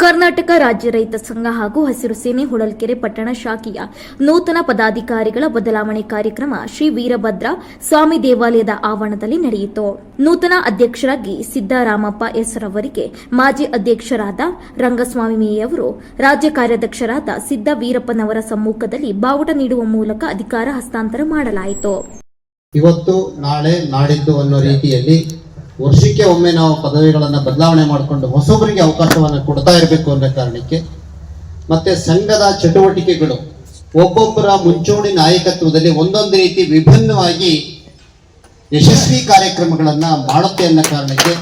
ಕರ್ನಾಟಕ ರಾಜ್ಯ ರೈತ ಸಂಘ ಹಾಗೂ ಹಸಿರು ಸೇನೆ ಹೊಳಲ್ಕೆರೆ ಪಟ್ಟಣ ಶಾಖೆಯ ನೂತನ ಪದಾಧಿಕಾರಿಗಳ ಬದಲಾವಣೆ ಕಾರ್ಯಕ್ರಮ ಶ್ರೀ ವೀರಭದ್ರ ಸ್ವಾಮಿ ದೇವಾಲಯದ ಆವರಣದಲ್ಲಿ ನಡೆಯಿತು. ನೂತನ ಅಧ್ಯಕ್ಷರಾಗಿ ಸಿದ್ದರಾಮಪ್ಪ ಎಸ್ ರವರಿಗೆ ಮಾಜಿ ಅಧ್ಯಕ್ಷರಾದ ರಂಗಸ್ವಾಮಿ ಮೇಯವರು, ರಾಜ್ಯ ಕಾರ್ಯಾಧ್ಯಕ್ಷರಾದ ಸಿದ್ದ ವೀರಪ್ಪನವರ ಸಮ್ಮುಖದಲ್ಲಿ ಬಾವುಟ ನೀಡುವ ಮೂಲಕ ಅಧಿಕಾರ ಹಸ್ತಾಂತರ ಮಾಡಲಾಯಿತು. ಇವತ್ತು ನಾಳೆ ನಾಡಿದ್ದು ಅನ್ನೋ ರೀತಿಯಲ್ಲಿ ವರ್ಷಕ್ಕೆ ಒಮ್ಮೆ ನಾವು ಪದವಿಗಳನ್ನು ಬದಲಾವಣೆ ಮಾಡಿಕೊಂಡು ಹೊಸಬರಿಗೆ ಅವಕಾಶವನ್ನು ಕೊಡ್ತಾ ಇರಬೇಕು ಅನ್ನೋ ಕಾರಣಕ್ಕೆ ಮತ್ತೆ ಸಂಘದ ಚಟುವಟಿಕೆಗಳು ಒಬ್ಬೊಬ್ಬರ ಮುಂಚೂಣಿ ನಾಯಕತ್ವದಲ್ಲಿ ಒಂದೊಂದು ರೀತಿ ವಿಭಿನ್ನವಾಗಿ ಯಶಸ್ವಿ ಕಾರ್ಯಕ್ರಮಗಳನ್ನು ಮಾಡುತ್ತೆ ಅನ್ನೋ ಕಾರಣಕ್ಕೆ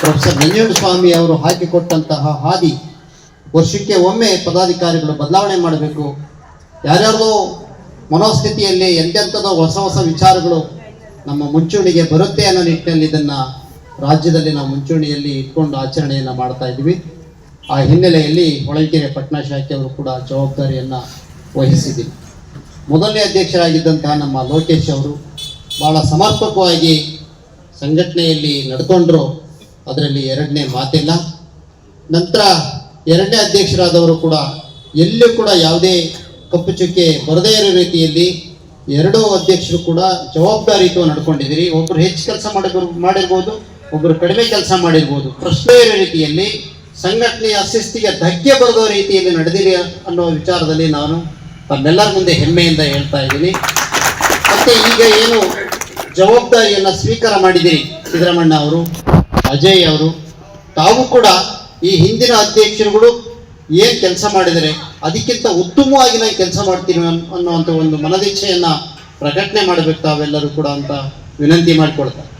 ಪ್ರೊಫೆಸರ್ ನಂಜುಂಡಸ್ವಾಮಿ ಅವರು ಹಾಕಿಕೊಟ್ಟಂತಹ ಹಾದಿ ವರ್ಷಕ್ಕೆ ಒಮ್ಮೆ ಪದಾಧಿಕಾರಿಗಳು ಬದಲಾವಣೆ ಮಾಡಬೇಕು. ಯಾರ್ಯಾರ್ದೋ ಮನೋಸ್ಥಿತಿಯಲ್ಲಿ ಎಂತೆಂಥದೋ ಹೊಸ ಹೊಸ ವಿಚಾರಗಳು ನಮ್ಮ ಮುಂಚೂಣಿಗೆ ಬರುತ್ತೆ ಅನ್ನೋ ನಿಟ್ಟಿನಲ್ಲಿ ಇದನ್ನ ರಾಜ್ಯದಲ್ಲಿ ನಾವು ಮುಂಚೂಣಿಯಲ್ಲಿ ಇಟ್ಕೊಂಡು ಆಚರಣೆಯನ್ನ ಮಾಡ್ತಾ ಇದ್ವಿ ಆ ಹಿನ್ನೆಲೆಯಲ್ಲಿ ಹೊಳಲ್ಕೆರೆ ಪಟ್ಟಣ ಶಾಖೆಯವರು ಕೂಡ ಜವಾಬ್ದಾರಿಯನ್ನ ವಹಿಸಿದ್ದೀವಿ ಮೊದಲನೇ ಅಧ್ಯಕ್ಷರಾಗಿದ್ದಂತಹ ನಮ್ಮ ಲೋಕೇಶ್ ಅವರು ಬಹಳ ಸಮರ್ಪಕವಾಗಿ ಸಂಘಟನೆಯಲ್ಲಿ ನಡ್ಕೊಂಡ್ರು. ಅದರಲ್ಲಿ ಎರಡನೇ ಮಾತಿಲ್ಲ. ನಂತರ ಎರಡನೇ ಅಧ್ಯಕ್ಷರಾದವರು ಕೂಡ ಎಲ್ಲೂ ಕೂಡ ಯಾವುದೇ ಕಪ್ಪು ಚುಕ್ಕೆ ಬರದೇ ಇರೋ ರೀತಿಯಲ್ಲಿ ಎರಡೂ ಅಧ್ಯಕ್ಷರು ಕೂಡ ಜವಾಬ್ದಾರಿಯುತ ನಡ್ಕೊಂಡಿದ್ದೀರಿ. ಒಬ್ರು ಹೆಚ್ಚು ಕೆಲಸ ಮಾಡಿರ್ಬೋದು ಮಾಡಿರ್ಬೋದು, ಒಬ್ರು ಕಡಿಮೆ ಕೆಲಸ ಮಾಡಿರ್ಬೋದು. ಪ್ರಶ್ನೆ ಇರೋ ರೀತಿಯಲ್ಲಿ ಸಂಘಟನೆಯ ಶಿಸ್ತಿಗೆ ಧಕ್ಕೆ ಬರೋ ರೀತಿಯಲ್ಲಿ ನಡೆದಿರಿ ಅನ್ನೋ ವಿಚಾರದಲ್ಲಿ ನಾನು ತಮ್ಮೆಲ್ಲರ ಮುಂದೆ ಹೆಮ್ಮೆಯಿಂದ ಹೇಳ್ತಾ ಇದ್ದೀನಿ. ಮತ್ತೆ ಈಗ ಏನು ಜವಾಬ್ದಾರಿಯನ್ನ ಸ್ವೀಕಾರ ಮಾಡಿದಿರಿ ಸಿದ್ದರಾಮಣ್ಣ ಅವರು, ಅಜಯ್ ಅವರು, ತಾವು ಕೂಡ ಈ ಹಿಂದಿನ ಅಧ್ಯಕ್ಷರುಗಳು ಏನ್ ಕೆಲಸ ಮಾಡಿದರೆ ಅದಕ್ಕಿಂತ ಉತ್ತಮವಾಗಿ ನಾನು ಕೆಲಸ ಮಾಡ್ತೀನಿ ಅನ್- ಅನ್ನುವಂಥ ಒಂದು ಮನದೀಕ್ಷೆಯನ್ನ ಪ್ರಕಟಣೆ ಮಾಡಬೇಕು ತಾವೆಲ್ಲರೂ ಕೂಡ ಅಂತ ವಿನಂತಿ ಮಾಡಿಕೊಳ್ತಾರೆ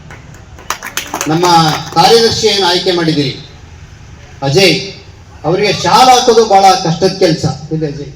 ನಮ್ಮ ಕಾರ್ಯದರ್ಶಿ ಏನು ಆಯ್ಕೆ ಮಾಡಿದ್ದೀರಿ? ಅಜಯ್, ಅವರಿಗೆ ಶಾಲ್ ಹಾಕೋದು ಬಹಳ ಕಷ್ಟದ ಕೆಲಸ. ಇದೆ ಅಜಯ್.